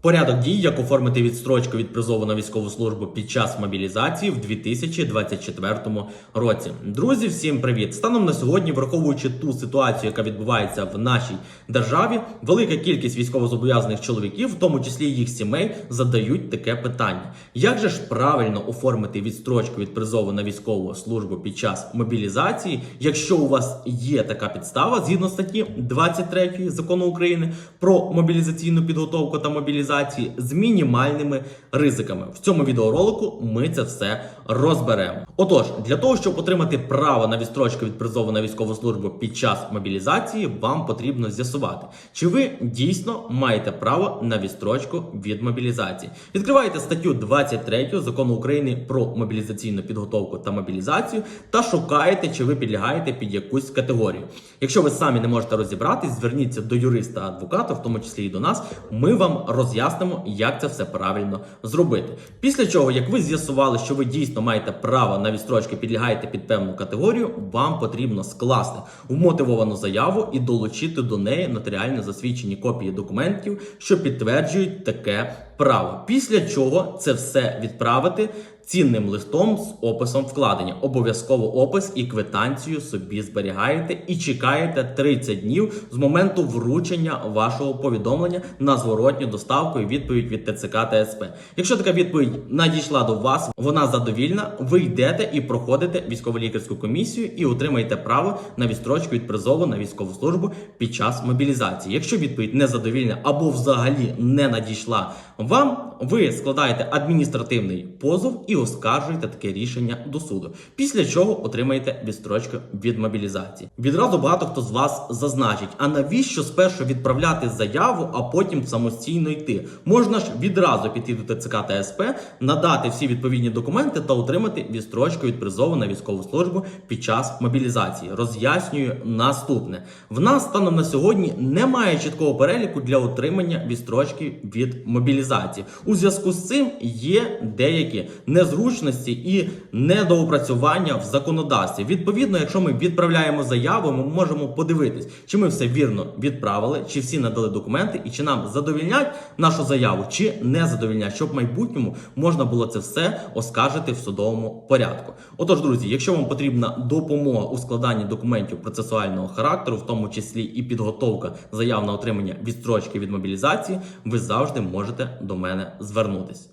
Порядок дій, як оформити відстрочку від призову на військову службу під час мобілізації в 2024 році. Друзі, всім привіт! Станом на сьогодні, враховуючи ту ситуацію, яка відбувається в нашій державі, велика кількість військовозобов'язаних чоловіків, в тому числі їх сімей, задають таке питання: як же ж правильно оформити відстрочку від призову на військову службу під час мобілізації, якщо у вас є така підстава згідно статті 23 закону України про мобілізаційну підготовку та мобілізацію з мінімальними ризиками. В цьому відеоролику ми це все розберемо. Отож, для того, щоб отримати право на відстрочку від призову на військову службу під час мобілізації, вам потрібно з'ясувати, чи ви дійсно маєте право на відстрочку від мобілізації. Відкриваєте статтю 23 закону України про мобілізаційну підготовку та мобілізацію та шукаєте, чи ви підлягаєте під якусь категорію. Якщо ви самі не можете розібратись, зверніться до юриста адвоката, в тому числі і до нас. Ми вам роз'яснимо, як це все правильно зробити. Після чого, як ви з'ясували, що ви дійсно маєте право на відстрочки, підлягаєте під певну категорію, вам потрібно скласти вмотивовану заяву і долучити до неї нотаріально засвідчені копії документів, що підтверджують таке право. Після чого це все відправити цінним листом з описом вкладення. Обов'язково опис і квитанцію собі зберігаєте і чекаєте 30 днів з моменту вручення вашого повідомлення на зворотню доставку і відповідь від ТЦК та СП. Якщо така відповідь надійшла до вас, вона задовільна. Ви йдете і проходите військово-лікарську комісію і отримаєте право на відстрочку від призову на військову службу під час мобілізації. Якщо відповідь незадовільна або взагалі не надійшла вам, ви складаєте адміністративний позов і оскаржуєте таке рішення до суду. Після чого отримаєте відстрочку від мобілізації. Відразу багато хто з вас зазначить: а навіщо спершу відправляти заяву, а потім самостійно йти? Можна ж відразу піти до ТЦК та СП, надати всі відповідні документи та отримати відстрочку від призову на військову службу під час мобілізації. Роз'яснюю наступне: в нас станом на сьогодні немає чіткого переліку для отримання відстрочки від мобілізації. У зв'язку з цим є деякі незручності і недоопрацювання в законодавстві. Відповідно, якщо ми відправляємо заяву, ми можемо подивитись, чи ми все вірно відправили, чи всі надали документи, і чи нам задовільнять нашу заяву, чи не задовільнять, щоб в майбутньому можна було це все оскаржити в судовому порядку. Отож, друзі, якщо вам потрібна допомога у складанні документів процесуального характеру, в тому числі і підготовка заяв на отримання відстрочки від мобілізації, ви завжди можете до мене звернутись.